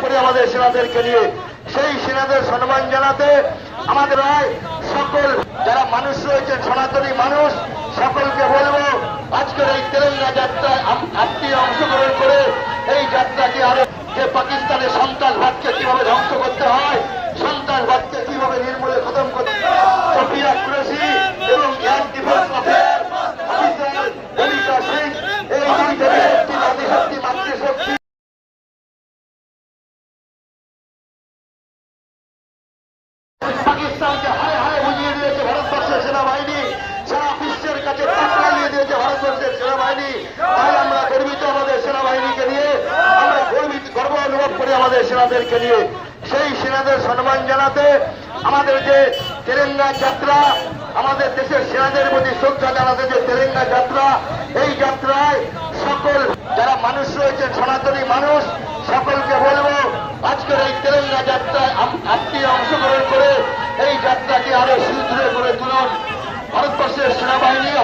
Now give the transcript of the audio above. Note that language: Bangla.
করি আমাদের সেনাদেরকে নিয়ে সেই সেনাদের সম্মান জানাতে আমাদের সকল যারা মানুষ রয়েছেন, সনাতনী মানুষ, সকলকে বলব, আজকের এই তেলেঙ্গা যাত্রায় আপ- আপনি অংশগ্রহণ করে এই যাত্রাকে আরও যে পাকিস্তানের সন্ত্রাসবাদকে কীভাবে ধ্বংস পাকিস্তানকে হায় হায় বুঝিয়ে দিয়েছে ভারতবর্ষের সেনাবাহিনী। সারা বিশ্বের কাছে লাগিয়ে দিয়েছে ভারতবর্ষের সেনাবাহিনী। তাই আমরা গর্বিত আমাদের সেনাবাহিনীকে নিয়ে, আমরা গর্বিত, গর্ব অনুভব করি আমাদের সেনাদেরকে নিয়ে। সেই সেনাদের সম্মান জানাতে আমাদের যে তেলেঙ্গা যাত্রা, আমাদের দেশের সেনাদের প্রতি শ্রদ্ধা জানাতে যে তেলেঙ্গা যাত্রা, এই যাত্রায় সকল যারা মানুষ রয়েছেন, সনাতনী মানুষ সুদৃঢ় করে তুলুন ভারতবর্ষের সেনাবাহিনী